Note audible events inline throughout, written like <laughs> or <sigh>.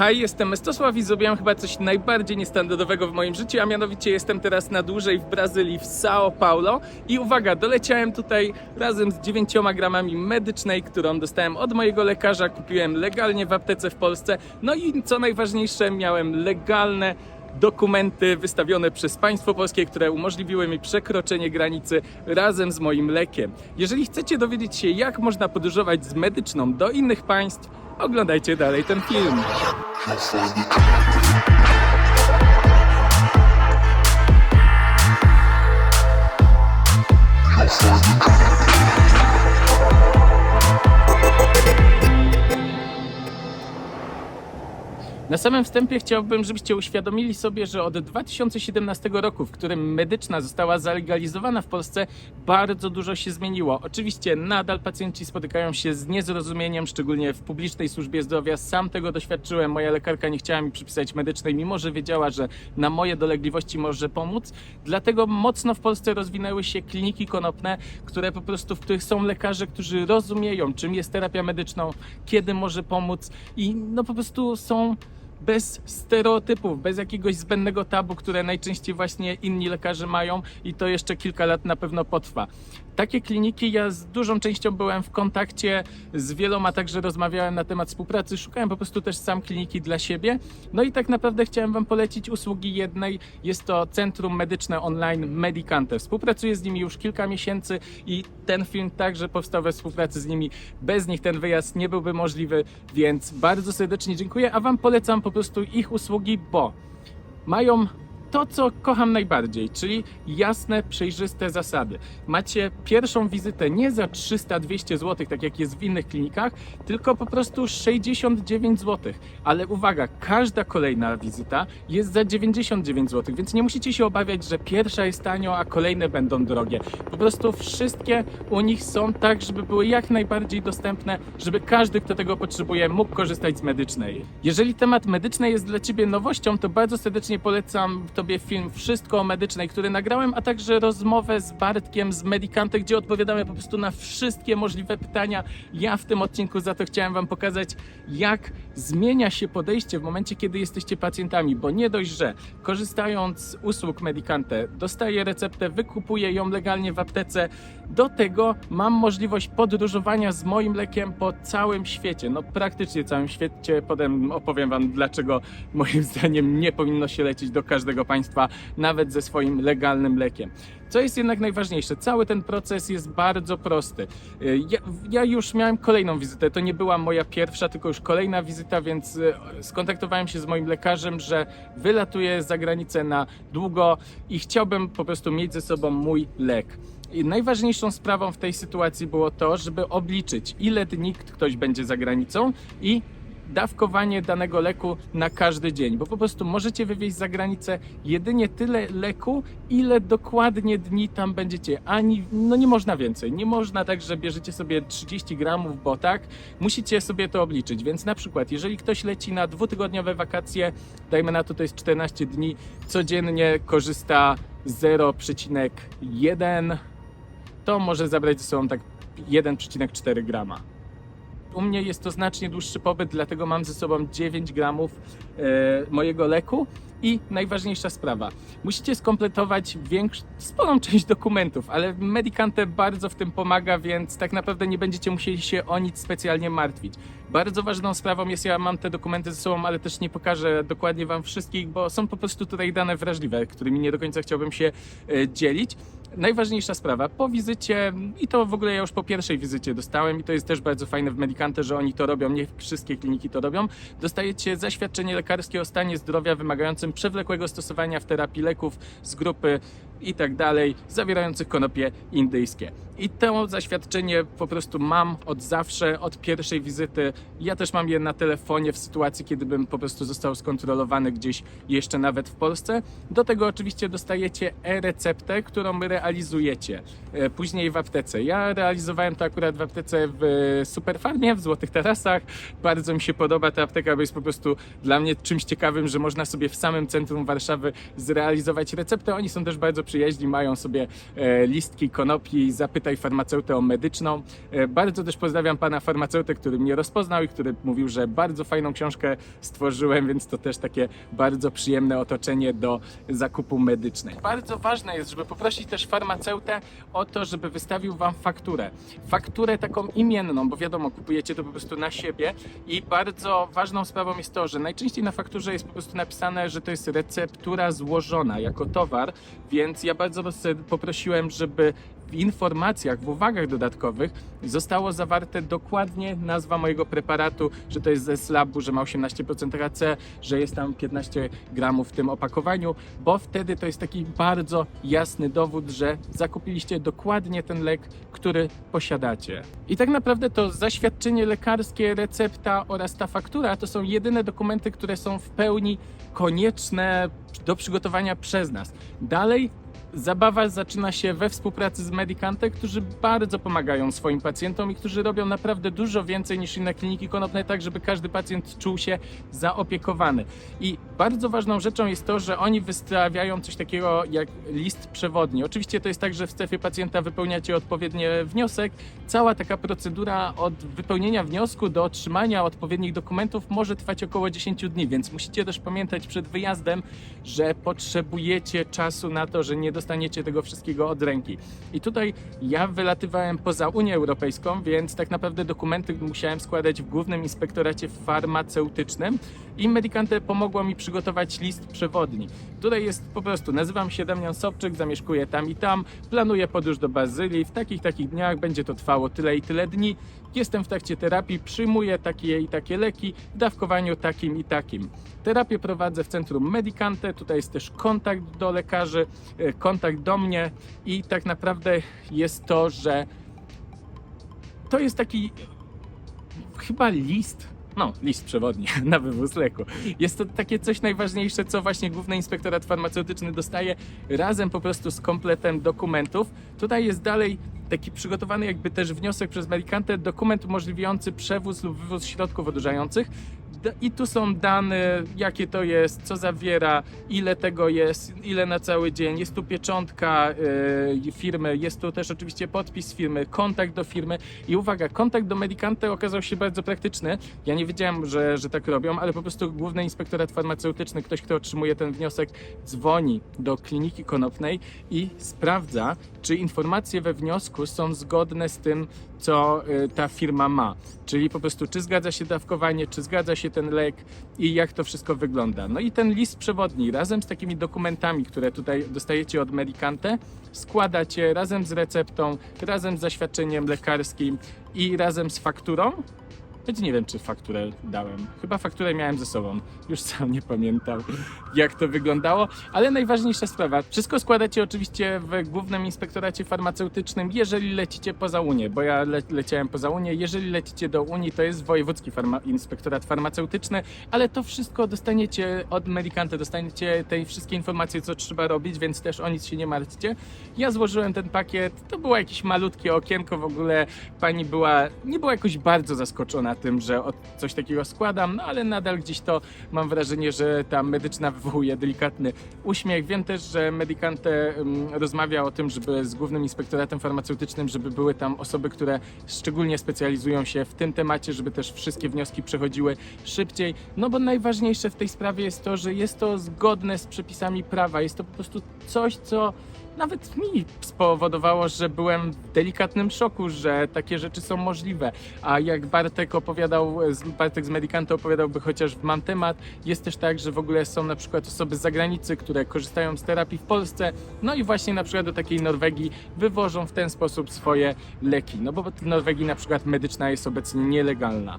Hej, jestem Mestosław i zrobiłem chyba coś najbardziej niestandardowego w moim życiu, a mianowicie jestem teraz na dłużej w Brazylii, w São Paulo. I uwaga, doleciałem tutaj razem z 9 gramami medycznej, którą dostałem od mojego lekarza, kupiłem legalnie w aptece w Polsce, no i co najważniejsze, miałem legalne dokumenty wystawione przez państwo polskie, które umożliwiły mi przekroczenie granicy razem z moim lekiem. Jeżeli chcecie dowiedzieć się, jak można podróżować z medyczną do innych państw, oglądajcie dalej ten film. Na samym wstępie chciałbym, żebyście uświadomili sobie, że od 2017 roku, w którym medyczna została zalegalizowana w Polsce, bardzo dużo się zmieniło. Oczywiście nadal pacjenci spotykają się z niezrozumieniem, szczególnie w publicznej służbie zdrowia. Sam tego doświadczyłem. Moja lekarka nie chciała mi przypisać medycznej, mimo że wiedziała, że na moje dolegliwości może pomóc. Dlatego mocno w Polsce rozwinęły się kliniki konopne, które po prostu, w których są lekarze, którzy rozumieją, czym jest terapia medyczną, kiedy może pomóc i no po prostu są bez stereotypów, bez jakiegoś zbędnego tabu, które najczęściej właśnie inni lekarze mają i to jeszcze kilka lat na pewno potrwa. Takie kliniki, ja z dużą częścią byłem w kontakcie z wieloma, także rozmawiałem na temat współpracy, szukałem po prostu też sam kliniki dla siebie. No i tak naprawdę chciałem Wam polecić usługi jednej. Jest to Centrum Medyczne Online Medicante. Współpracuję z nimi już kilka miesięcy i ten film także powstał we współpracy z nimi. Bez nich ten wyjazd nie byłby możliwy, więc bardzo serdecznie dziękuję, a Wam polecam po prostu ich usługi, bo mają to, co kocham najbardziej, czyli jasne, przejrzyste zasady. Macie pierwszą wizytę nie za 300-200 zł, tak jak jest w innych klinikach, tylko po prostu 69 zł. Ale uwaga, każda kolejna wizyta jest za 99 zł, więc nie musicie się obawiać, że pierwsza jest tanio, a kolejne będą drogie. Po prostu wszystkie u nich są tak, żeby były jak najbardziej dostępne, żeby każdy, kto tego potrzebuje, mógł korzystać z medycznej. Jeżeli temat medycznej jest dla Ciebie nowością, to bardzo serdecznie polecam Tobie film Wszystko o medycznej, który nagrałem, a także rozmowę z Bartkiem z Medicante, gdzie odpowiadamy po prostu na wszystkie możliwe pytania. Ja w tym odcinku za to chciałem Wam pokazać, jak zmienia się podejście w momencie, kiedy jesteście pacjentami, bo nie dość, że korzystając z usług Medicante, dostaję receptę, wykupuję ją legalnie w aptece, do tego mam możliwość podróżowania z moim lekiem po całym świecie, no praktycznie całym świecie. Potem opowiem Wam, dlaczego moim zdaniem nie powinno się lecieć do każdego państwa, nawet ze swoim legalnym lekiem. Co jest jednak najważniejsze, cały ten proces jest bardzo prosty. Y, Ja, ja już miałem kolejną wizytę, to nie była moja pierwsza, tylko już kolejna wizyta, więc y, skontaktowałem się z moim lekarzem, że wylatuję za granicę na długo i chciałbym po prostu mieć ze sobą mój lek. I najważniejszą sprawą w tej sytuacji było to, żeby obliczyć, ile dni ktoś będzie za granicą i dawkowanie danego leku na każdy dzień, bo po prostu możecie wywieźć za granicę jedynie tyle leku, ile dokładnie dni tam będziecie. Ani, no nie można więcej. Nie można tak, że bierzecie sobie 30 gramów, bo tak, musicie sobie to obliczyć. Więc na przykład, jeżeli ktoś leci na dwutygodniowe wakacje, dajmy na to, to jest 14 dni, codziennie korzysta 0,1 to może zabrać ze sobą tak 1,4 grama. U mnie jest to znacznie dłuższy pobyt, dlatego mam ze sobą 9 gramów e, mojego leku. I najważniejsza sprawa, musicie skompletować większ, sporą <laughs> część dokumentów, ale Medicante bardzo w tym pomaga, więc tak naprawdę nie będziecie musieli się o nic specjalnie martwić. Bardzo ważną sprawą jest, ja mam te dokumenty ze sobą, ale też nie pokażę dokładnie Wam wszystkich, bo są po prostu tutaj dane wrażliwe, którymi nie do końca chciałbym się e, dzielić. Najważniejsza sprawa, po wizycie, i to w ogóle ja już po pierwszej wizycie dostałem, i to jest też bardzo fajne w Medicante, że oni to robią, nie wszystkie kliniki to robią, dostajecie zaświadczenie lekarskie o stanie zdrowia wymagającym przewlekłego stosowania w terapii leków z grupy i tak dalej, zawierających konopie indyjskie. I to zaświadczenie po prostu mam od zawsze, od pierwszej wizyty. Ja też mam je na telefonie w sytuacji, kiedy bym po prostu został skontrolowany gdzieś jeszcze nawet w Polsce. Do tego oczywiście dostajecie e-receptę, którą realizujecie e, później w aptece. Ja realizowałem to akurat w aptece w Superfarmie, w Złotych Tarasach. Bardzo mi się podoba ta apteka, bo jest po prostu dla mnie czymś ciekawym, że można sobie w samym centrum Warszawy zrealizować receptę. Oni są też bardzo przyjaźni mają sobie e, listki konopi Zapytaj farmaceutę o medyczną. E, bardzo też pozdrawiam pana farmaceutę, który mnie rozpoznał i który mówił, że bardzo fajną książkę stworzyłem, więc to też takie bardzo przyjemne otoczenie do zakupu medycznej. Bardzo ważne jest, żeby poprosić też farmaceutę o to, żeby wystawił wam fakturę. Fakturę taką imienną, bo wiadomo, kupujecie to po prostu na siebie i bardzo ważną sprawą jest to, że najczęściej na fakturze jest po prostu napisane, że to jest receptura złożona jako towar, więc ja bardzo poprosiłem, żeby w informacjach, w uwagach dodatkowych zostało zawarte dokładnie nazwa mojego preparatu, że to jest ze slabu, że ma 18% HC, że jest tam 15 gramów w tym opakowaniu, bo wtedy to jest taki bardzo jasny dowód, że zakupiliście dokładnie ten lek, który posiadacie. I tak naprawdę to zaświadczenie lekarskie, recepta oraz ta faktura to są jedyne dokumenty, które są w pełni konieczne do przygotowania przez nas. Dalej Zabawa zaczyna się we współpracy z Medicante, którzy bardzo pomagają swoim pacjentom i którzy robią naprawdę dużo więcej niż inne kliniki konopne, tak żeby każdy pacjent czuł się zaopiekowany. I bardzo ważną rzeczą jest to, że oni wystawiają coś takiego jak list przewodni. Oczywiście to jest tak, że w strefie pacjenta wypełniacie odpowiedni wniosek. Cała taka procedura od wypełnienia wniosku do otrzymania odpowiednich dokumentów może trwać około 10 dni, więc musicie też pamiętać przed wyjazdem, że potrzebujecie czasu na to, że nie dostaniecie tego wszystkiego od ręki. I tutaj ja wylatywałem poza Unię Europejską, więc tak naprawdę dokumenty musiałem składać w Głównym Inspektoracie Farmaceutycznym i Medicante pomogło mi przygotować list przewodni. Tutaj jest po prostu, nazywam się Damian Sobczyk, zamieszkuję tam i tam, planuję podróż do Bazylii, w takich takich dniach będzie to trwało tyle i tyle dni. Jestem w trakcie terapii, przyjmuję takie i takie leki w dawkowaniu takim i takim. Terapię prowadzę w centrum Medicante, tutaj jest też kontakt do lekarzy, e, kontakt do mnie i tak naprawdę jest to, że to jest taki chyba list, no, list przewodni <laughs> na wywóz leku. Jest to takie coś najważniejsze, co właśnie Główny Inspektorat Farmaceutyczny dostaje razem po prostu z kompletem dokumentów. Tutaj jest dalej taki przygotowany jakby też wniosek przez Medicante, dokument umożliwiający przewóz lub wywóz środków odurzających. I tu są dane, jakie to jest, co zawiera, ile tego jest, ile na cały dzień. Jest tu pieczątka y, firmy, jest tu też oczywiście podpis firmy, kontakt do firmy. I uwaga, kontakt do Medicante okazał się bardzo praktyczny. Ja nie wiedziałem, że, że tak robią, ale po prostu Główny Inspektorat Farmaceutyczny, ktoś, kto otrzymuje ten wniosek, dzwoni do kliniki konopnej i sprawdza, czy informacje we wniosku są zgodne z tym, co y, ta firma ma. Czyli po prostu, czy zgadza się dawkowanie, czy zgadza się ten lek i jak to wszystko wygląda. No i ten list przewodni razem z takimi dokumentami, które tutaj dostajecie od Medicante, składacie razem z receptą, razem z zaświadczeniem lekarskim i razem z fakturą. Choć nie wiem, czy fakturę dałem. Chyba fakturę miałem ze sobą. Już sam nie pamiętam, jak to wyglądało. Ale najważniejsza sprawa. Wszystko składacie oczywiście w Głównym Inspektoracie Farmaceutycznym, jeżeli lecicie poza Unię, bo ja le leciałem poza Unię. Jeżeli lecicie do Unii, to jest Wojewódzki Farma Inspektorat Farmaceutyczny, ale to wszystko dostaniecie od Medicante, dostaniecie te wszystkie informacje, co trzeba robić, więc też o nic się nie martwcie. Ja złożyłem ten pakiet, to było jakieś malutkie okienko w ogóle. Pani była, nie była jakoś bardzo zaskoczona tym, że coś takiego składam, no ale nadal gdzieś to mam wrażenie, że ta medyczna wywołuje delikatny uśmiech. Wiem też, że Medicante rozmawia o tym, żeby z Głównym Inspektoratem Farmaceutycznym, żeby były tam osoby, które szczególnie specjalizują się w tym temacie, żeby też wszystkie wnioski przechodziły szybciej. No bo najważniejsze w tej sprawie jest to, że jest to zgodne z przepisami prawa. Jest to po prostu coś, co nawet mi spowodowało, że byłem w delikatnym szoku, że takie rzeczy są możliwe. A jak Bartek opowiadał, Bartek z Medicante opowiadałby chociaż w Mam Temat, jest też tak, że w ogóle są na przykład osoby z zagranicy, które korzystają z terapii w Polsce, no i właśnie na przykład do takiej Norwegii wywożą w ten sposób swoje leki. No bo w Norwegii na przykład medyczna jest obecnie nielegalna.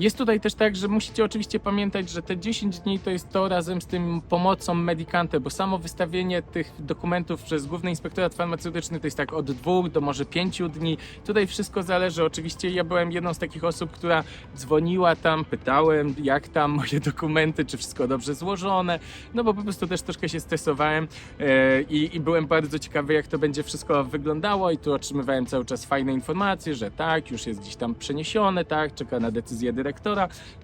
Jest tutaj też tak, że musicie oczywiście pamiętać, że te 10 dni to jest to razem z tym pomocą Medicante, bo samo wystawienie tych dokumentów przez Główny Inspektorat Farmaceutyczny to jest tak od dwóch do może pięciu dni. Tutaj wszystko zależy. Oczywiście ja byłem jedną z takich osób, która dzwoniła tam, pytałem jak tam moje <laughs> dokumenty, czy wszystko dobrze złożone, no bo po prostu też troszkę się stresowałem e, i, i byłem bardzo ciekawy jak to będzie wszystko wyglądało i tu otrzymywałem cały czas fajne informacje, że tak, już jest gdzieś tam przeniesione, tak, czeka na decyzję dyrektora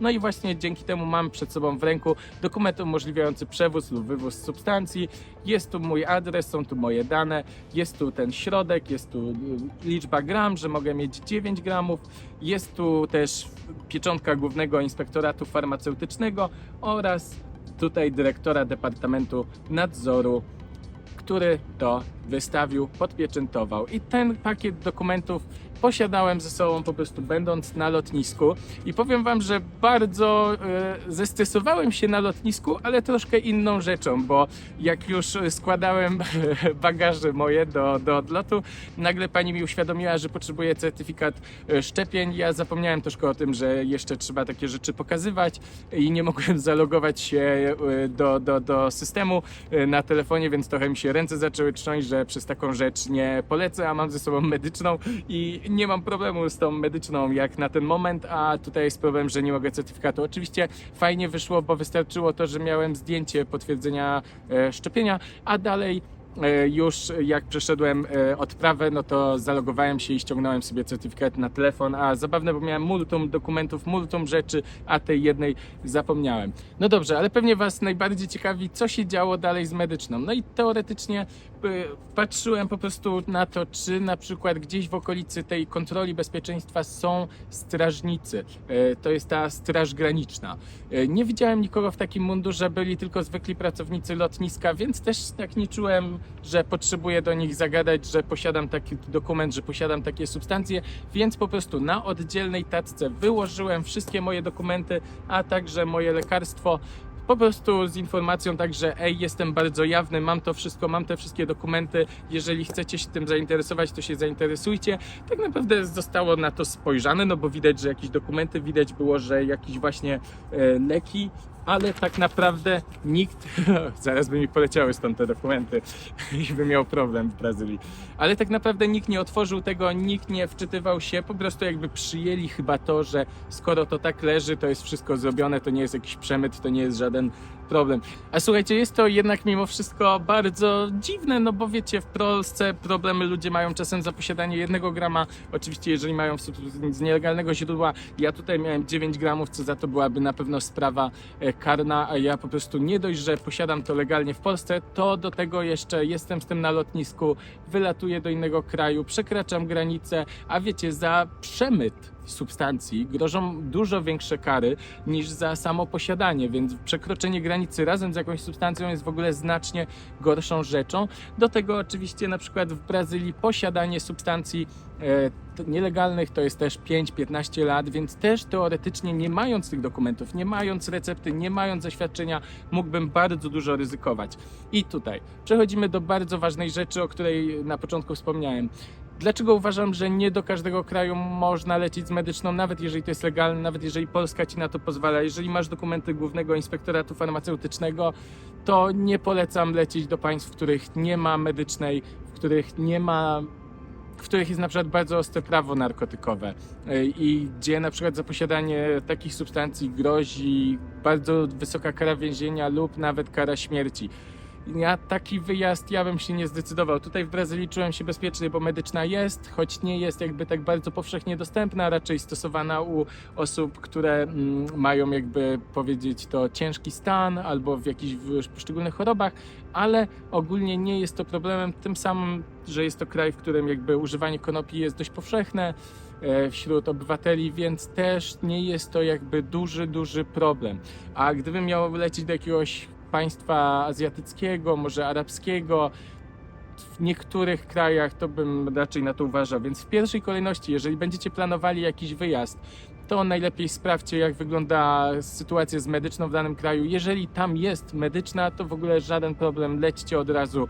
No i właśnie dzięki temu mam przed sobą w ręku dokument umożliwiający przewóz lub wywóz substancji. Jest tu mój adres, są tu moje dane, jest tu ten środek, jest tu y, liczba gram, że mogę mieć 9 gramów. Jest tu też pieczątka Głównego Inspektoratu Farmaceutycznego oraz tutaj dyrektora Departamentu Nadzoru, który to wystawił, podpieczętował. I ten pakiet dokumentów posiadałem ze sobą po prostu będąc na lotnisku i powiem wam, że bardzo e, zestresowałem się na lotnisku, ale troszkę inną rzeczą, bo jak już składałem <laughs> bagaże moje do, do odlotu, nagle pani mi uświadomiła, że potrzebuję certyfikat e, szczepień. Ja zapomniałem troszkę o tym, że jeszcze trzeba takie rzeczy pokazywać i nie mogłem <laughs> zalogować się e, do, do, do systemu na telefonie, więc trochę mi się ręce zaczęły trząść, że przez taką rzecz nie polecę, a mam ze sobą medyczną i nie mam problemu z tą medyczną jak na ten moment, a tutaj jest problem, że nie mogę certyfikatu. Oczywiście fajnie wyszło, bo wystarczyło to, że miałem zdjęcie potwierdzenia e, szczepienia, a dalej e, już jak przeszedłem e, odprawę, no to zalogowałem się i ściągnąłem sobie certyfikat na telefon, a zabawne, bo miałem multum dokumentów, multum rzeczy, a tej jednej zapomniałem. No dobrze, ale pewnie Was najbardziej ciekawi, co się działo dalej z medyczną. No i teoretycznie patrzyłem po prostu na to, czy na przykład gdzieś w okolicy tej kontroli bezpieczeństwa są strażnicy. E, To jest ta straż graniczna. E, Nie widziałem nikogo w takim mundurze, byli tylko zwykli pracownicy lotniska, więc też tak nie czułem, że potrzebuję do nich zagadać, że posiadam taki dokument, że posiadam takie substancje, więc po prostu na oddzielnej tacce wyłożyłem wszystkie moje dokumenty, a także moje lekarstwo po prostu z informacją tak, że ej, jestem bardzo jawny, mam to wszystko, mam te wszystkie dokumenty, jeżeli chcecie się tym zainteresować, to się zainteresujcie. Tak naprawdę zostało na to spojrzane, no bo widać, że jakieś dokumenty, widać było, że jakieś właśnie e, leki, ale tak naprawdę nikt, <laughs> zaraz by mi poleciały stąd te dokumenty <laughs> i by miał problem w Brazylii, ale tak naprawdę nikt nie otworzył tego, nikt nie wczytywał się, po prostu jakby przyjęli chyba to, że skoro to tak leży, to jest wszystko zrobione, to nie jest jakiś przemyt, to nie jest żaden problem. A słuchajcie, jest to jednak mimo wszystko bardzo dziwne, no bo wiecie, w Polsce problemy ludzie mają czasem za posiadanie jednego grama, oczywiście jeżeli mają z nielegalnego źródła, ja tutaj miałem 9 gramów, co za to byłaby na pewno sprawa e, karna, a ja po prostu nie dość, że posiadam to legalnie w Polsce, to do tego jeszcze jestem z tym na lotnisku, wylatuję do innego kraju, przekraczam granicę, a wiecie, za przemyt substancji grożą dużo większe kary niż za samo posiadanie, więc przekroczenie granicy razem z jakąś substancją jest w ogóle znacznie gorszą rzeczą. Do tego oczywiście na przykład w Brazylii posiadanie substancji e, nielegalnych to jest też 5-15 lat, więc też teoretycznie nie mając tych dokumentów, nie mając recepty, nie mając zaświadczenia, mógłbym bardzo dużo ryzykować. I tutaj przechodzimy do bardzo ważnej rzeczy, o której na początku wspomniałem. Dlaczego uważam, że nie do każdego kraju można lecieć z medyczną, nawet jeżeli to jest legalne, nawet jeżeli Polska ci na to pozwala? Jeżeli masz dokumenty Głównego Inspektoratu Farmaceutycznego, to nie polecam lecieć do państw, w których nie ma medycznej, w których nie ma w których jest na przykład bardzo ostre prawo narkotykowe y, i gdzie na przykład za posiadanie takich substancji grozi bardzo wysoka kara więzienia lub nawet kara śmierci. Ja taki wyjazd, ja bym się nie zdecydował. Tutaj w Brazylii czułem się bezpiecznie, bo medyczna jest, choć nie jest jakby tak bardzo powszechnie dostępna, raczej stosowana u osób, które mm, mają jakby powiedzieć to ciężki stan albo w jakichś w poszczególnych chorobach, ale ogólnie nie jest to problemem, tym samym, że jest to kraj, w którym jakby używanie konopi jest dość powszechne e, wśród obywateli, więc też nie jest to jakby duży, duży problem. A gdybym miał lecieć do jakiegoś państwa azjatyckiego, może arabskiego, w niektórych krajach to bym raczej na to uważał. Więc w pierwszej kolejności, jeżeli będziecie planowali jakiś wyjazd, to najlepiej sprawdźcie, jak wygląda sytuacja z medyczną w danym kraju. Jeżeli tam jest medyczna, to w ogóle żaden problem, lećcie od razu,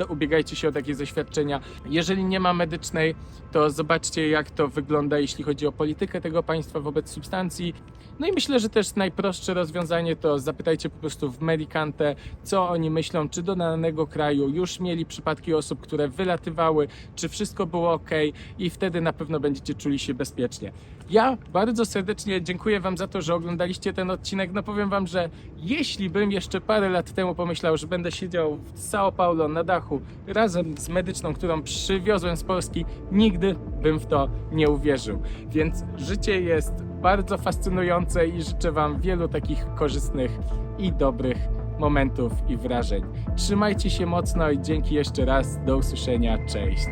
e, ubiegajcie się o takie zaświadczenia. Jeżeli nie ma medycznej, to zobaczcie, jak to wygląda, jeśli chodzi o politykę tego państwa wobec substancji. No i myślę, że też najprostsze rozwiązanie to zapytajcie po prostu w Medicante, co oni myślą, czy do danego kraju już mieli przypadki osób, które wylatywały, czy wszystko było ok i wtedy na pewno będziecie czuli się bezpiecznie. Ja bardzo serdecznie dziękuję Wam za to, że oglądaliście ten odcinek. No powiem Wam, że jeśli bym jeszcze parę lat temu pomyślał, że będę siedział w São Paulo na dachu razem z medyczną, którą przywiozłem z Polski, nigdy bym w to nie uwierzył. Więc życie jest bardzo fascynujące i życzę Wam wielu takich korzystnych i dobrych momentów i wrażeń. Trzymajcie się mocno i dzięki jeszcze raz. Do usłyszenia. Cześć.